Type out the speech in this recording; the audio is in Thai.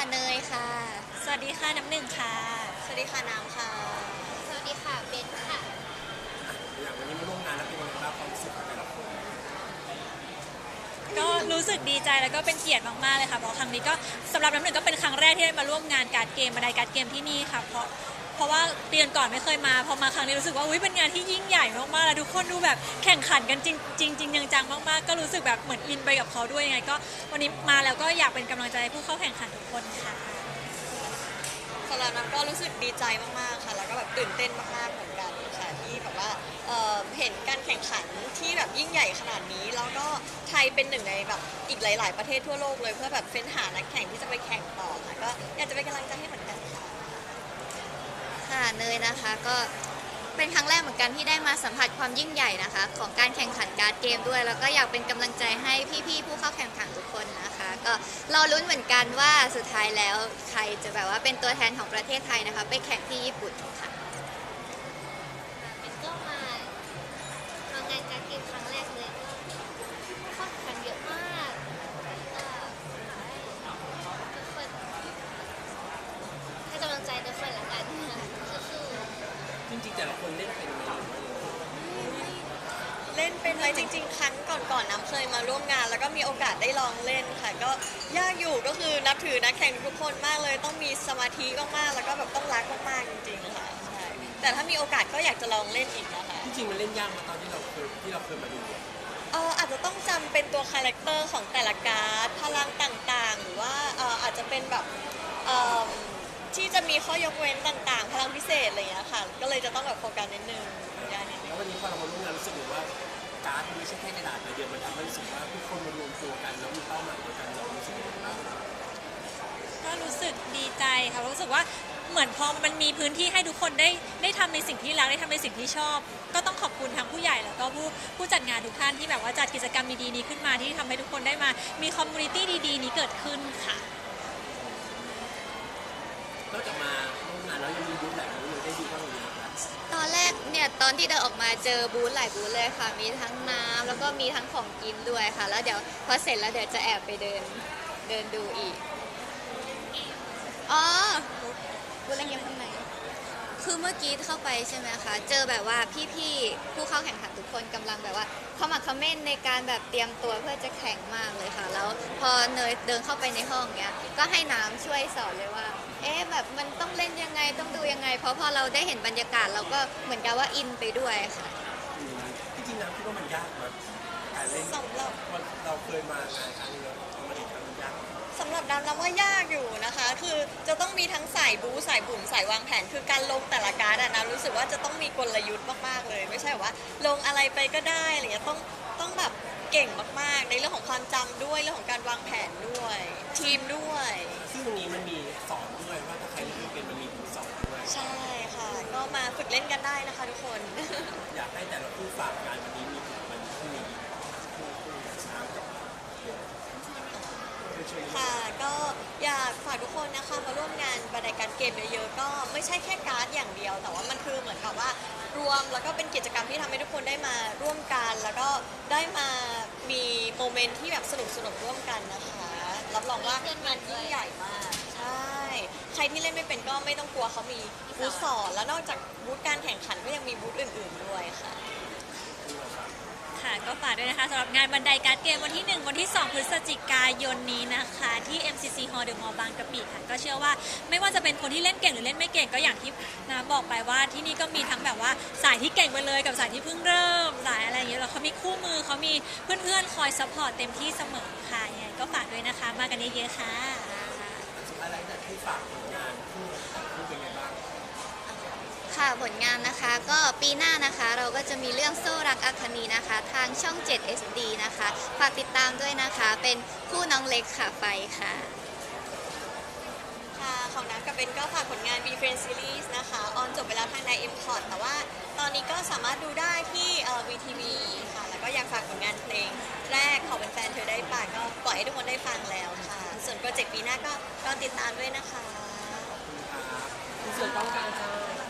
วัสดีค่ะน้ำหนึ่งค่ะ สวัสดีค่ะน้ำค่ะ สวัสดีค่ะเบนค่ะ อย่างวันนี้มาร่วมงานแล้วเป็นยังไงบ้างความรู้สึกของแต่ละคนก็รู้สึกดีใจแล้วก็เป็นเกียรติมากๆเลยค่ะเพราะครั้งนี้ก็สำหรับน้ำหนึ่งก็เป็นครั้งแรกที่ได้มาร่วมงานการ์ดเกมบันไดการ์ดเกมที่นี่ค่ะ เพราะเพราะว่าเรียนก่อนไม่เคยมาพอมาครั้งนี้รู้สึกว่าอุ้ยเป็นงานที่ยิ่งใหญ่มากๆแล้ว ทุกคนดูแบบแข่งขันกันจริงจริงจริงจังๆมากๆ ก็รู้สึกแบบเหมือนอินไปกับเขาด้วยยังไง ก็วันนี้มาแล้วก็อยากเป็นกำลังใจให้ผู้เข้าแข่งขันทุกคนค่ะ สำหรับน้ำก็รู้สึกดีใจมากๆค่ะ แล้วก็แบบตื่นเต้นมากๆเหมือนกันค่ะที่แบบว่าเอ่อเห็นการแข่งขันที่แบบยิ่งใหญ่ขนาดนี้ แล้วก็ไทยเป็นหนึ่งในแบบอีกหลาย ๆ ประเทศทั่วโลกเลยเพื่อแบบเฟ้นหานักแข่งที่จะไปแข่งต่อค่ะก็อยากจะเป็นกำลังใจให้เหมือนกันค่ะ ค่ะเนยนะคะก็ เป็นครั้งแรกเหมือนกันที่ได้มาสัมผัสความยิ่งใหญ่นะคะ ของการแข่งขันการ์ดเกมด้วย แล้วก็อยากเป็นกำลังใจให้พี่ๆผู้เข้าแข่งขันทุกคนนะคะ ก็รอลุ้นเหมือนกันว่าสุดท้ายแล้วใครจะแบบว่าเป็นตัวแทนของประเทศไทยนะคะ ไปแข่งที่ญี่ปุ่นค่ะ จริงๆแต่ละคนเล่นเป็นยังไงบ้างเล่นเป็นไหมจริง ๆ ครั้งก่อนๆน้ำเคยมาร่วมงาน แล้วก็มีโอกาสได้ลองเล่นค่ะ ก็ยากอยู่ก็คือนับถือนักแข่งทุกคนมากเลย ต้องมีสมาธิมากๆแล้วก็แบบต้องรักมากๆจริงๆค่ะใช่แต่ถ้ามีโอกาสก็อยากจะลองเล่นอีกนะคะจริงๆมันเล่นยากมาตอนที่เราเคยที่เราเคยมาดูอะเอออาจจะต้องจำเป็นตัวคาแรคเตอร์ของแต่ละการ์ดพลังต่างๆ หรือว่าเอออาจจะเป็นแบบเอิ่ม ที่จะมีข้อยกเว้นต่างๆ พลังพิเศษอะไรอย่างเงี้ยค่ะ ก็เลยจะต้องแบบโฟกัสนิดนึงยากนิดนึแล้งววันนี้พอเรามาร่วมงานรู้สึกเหมือนว่าการ์ดมันไม่ใช่แค่กระดาษใบเดียวมันทำให้รู้สึกว่าทุกคนมารวมตัวกันแล้วมีเป้าหมายเดียวกันเรารู้สึกยังไงบ้างก็รู้สึกดีใจค่ะรู้สึกว่าเหมือนพอมันมีพื้นที่ให้ทุกคนได้ได้ทำในสิ่งที่รักได้ทำในสิ่งที่ชอบ ก็ต้องขอบคุณทั้งผู้ใหญ่แล้วก็ผู้ผู้จัดงานทุกท่านที่แบบว่าจัดกิจกรรมดีๆนี้ขึ้นมาที่ทำให้ทุกคนได้มา มีคอมมูนิตี้ดีๆ นี้เกิดขึ้นค่ะ นอกจากมาร่วมงานแล้วยังมีบูธหลายบูธเลยได้ดูบ้างหรือยังครับตอนแรกเนี่ยตอนที่เดินออกมาเจอบูธหลายบูธเลยค่ะ มีทั้งน้ำแล้วก็มีทั้งของกินด้วยค่ะ แล้วเดี๋ยวพอเสร็จแล้วเดี๋ยวจะแอบไปเดินเดินดูอีก อ๋อบูธเล่นเกมข้างใน คือเมื่อกี้เข้าไปใช่ไหมคะ เจอแบบว่าพี่ๆผู้เข้าแข่งขันทุกคนกำลังแบบว่าเข้ามาคอมเมนต์ในการแบบเตรียมตัวเพื่อจะแข่งมากเลยค่ะ แล้วพอเนยเดินเข้าไปในห้องเนี้ย ก็ให้น้ำช่วยสอนเลยว่า เอ๊ะแบบมันต้องเล่นยังไงต้องดูยังไง เพราะพอเราได้เห็นบรรยากาศเราก็เหมือนกับว่าอินไปด้วยค่ะอืมจริงๆน้ำคิดว่ามันยากไหมการเล่นสำหรับเราเคยมางานครั้งนึงแล้ว หมสำหรับดำน้ำว่ายากอยู่นะคะ คือจะต้องมีทั้งสายบูสายบุ่มสายวางแผน คือการลงแต่ละการ์ดอะนะรู้สึกว่าจะต้องมีกลยุทธ์มากๆเลย ไม่ใช่ว่า ลงอะไรไปก็ได้อะไรเงี้ยต้องต้องแบบเก่งมากๆ ในเรื่องของความจำด้วยเรื่องของการวางแผนด้วย ทีมด้วย ซึ่งตรงนี้มันมีสอนด้วยว่าถ้าใครเล่นไม่เป็นมันมีบูธสอนด้วยใช่ค่ะ ก็มาฝึกเล่นกันได้นะคะทุกคน อยากให้แต่ละคู่ฝากงานวันนี้มีถึงวันพรุ่งนี้คู่คู่เช้ากับเย็นเชิญๆ ค่ะ ก็อยากฝากทุกคนนะคะมาร่วมงานบันไดการเกมเยอะๆก็ไม่ใช่แค่การ์ดอย่างเดียว แต่ว่ามันคือเหมือนกับว่ารวมแล้วก็เป็นกิจกรรมที่ทำให้ทุกคนได้มาร่วมกัน แล้วก็ได้มามีโมเมนต์ที่แบบสนุกสนุกร่วมกันนะคะ รับรองว่างานยิ่งใหญ่มากใช่ใครที่เล่นไม่เป็นก็ไม่ต้องกลัวเขามีบูธสอนแล้วนอกจากบูธการแข่งขันก็ยังมีบูธอื่น ๆด้วยค่ะ ก็ฝากด้วยนะคะสำหรับงานบันไดการ์ดเกมวันที่ 1 วันที่ 2 พฤศจิกายนนี้นะคะ ที่ MCC Hall The Mall บางกะปิค่ะ ก็เชื่อว่าไม่ว่าจะเป็นคนที่เล่นเก่งหรือเล่นไม่เก่งก็อย่างที่น้าบอกไปว่าที่นี่ก็มีทั้งแบบว่าสายที่เก่งไปเลยกับสายที่เพิ่งเริ่มสายอะไรอย่างเงี้ยแล้วเขามีคู่มือเขามีเพื่อนๆคอยซัพพอร์ตเต็มที่เสมอค่ะยังไงก็ฝากด้วยนะคะ มากันเยอะๆค่ะสุดท้ายแล้วอยากให้ฝากผลงานคู่ของคู่เป็นไงบ้าง ค่ะผลงานนะคะก็ปีหน้านะคะ เราก็จะมีเรื่องโซ่รักอัคนีนะคะ ทางช่อง7 SD นะคะฝากติดตามด้วยนะคะ เป็นคู่น้องเล็กค่ะไฟค่ะค่ะของน้ำกับเบนก็ฝากผลงาน B Friend Series นะคะ ออนจบไปแล้วทางใน Import แต่ว่าตอนนี้ก็สามารถดูได้ที่เอ่อ VTV ค่ะ แล้วก็อยากฝากผลงานเพลงแรกของเป็นแฟนๆเธอได้ป่ะก็ปล่อยให้ทุกคนได้ฟังแล้วค่ะ ส่วนโปรเจกต์ปีหน้าก็รอติดตามด้วยนะคะครับที่ส่วนต้องการจ้า